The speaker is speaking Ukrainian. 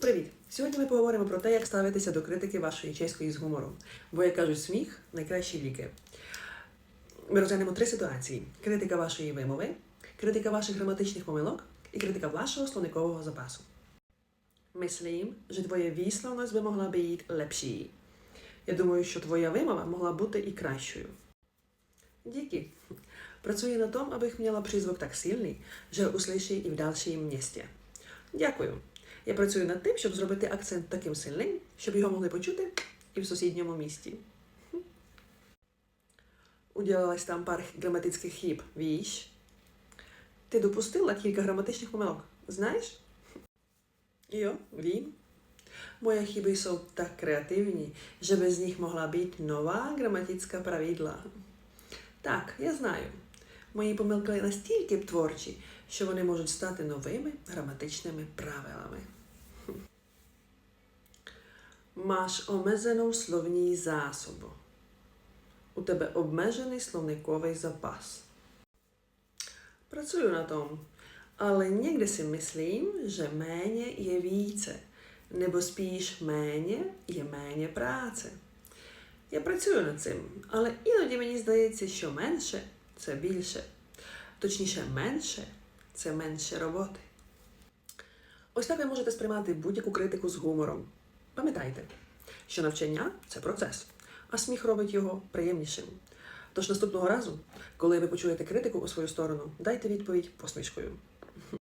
Привіт! Сьогодні ми поговоримо про те, як ставитися до критики вашої чеської з гумором. Бо, як кажуть, сміх найкращі ліки. Ми розглянемо три ситуації: критика вашої вимови, критика ваших граматичних помилок і критика вашого словникового запасу. Myslím, že tvoje výslovnost by mohla být lepší. Я думаю, що твоя вимова могла бути і кращою. Díky. Pracuji na tom, abych měla přízvuk tak silný, že ho uslyší i v dalším městě. Дякую. Я працюю над тим, щоб зробити акцент таким сильним, щоб його могли почути і в сусідньому місті. Уділилась там пар граматичних хіб, віж. Ти допустила кілька граматичних помилок, знаєш? Jo, vím. Moje chyby jsou tak kreativní, že bez nich mohla být nová gramatická pravidla. Так, я знаю. Мої помилки настільки творчі, що вони можуть стати новими граматичними правилами. Máš omezenou slovní zásobu. У тебе обмежений словниковий запас. Працюю на tom, ale někdy si myslím, že méně je více, nebo spíš méně je méně práce. Я працюю над цим, але іноді мені здається, що менше це більше. Точніше, менше це менше роботи. Ось так ви можете сприймати будь-яку критику з гумором. Пам'ятайте, що навчання це процес, а сміх робить його приємнішим. Тож наступного разу, коли ви почуєте критику у свою сторону, дайте відповідь посмішкою.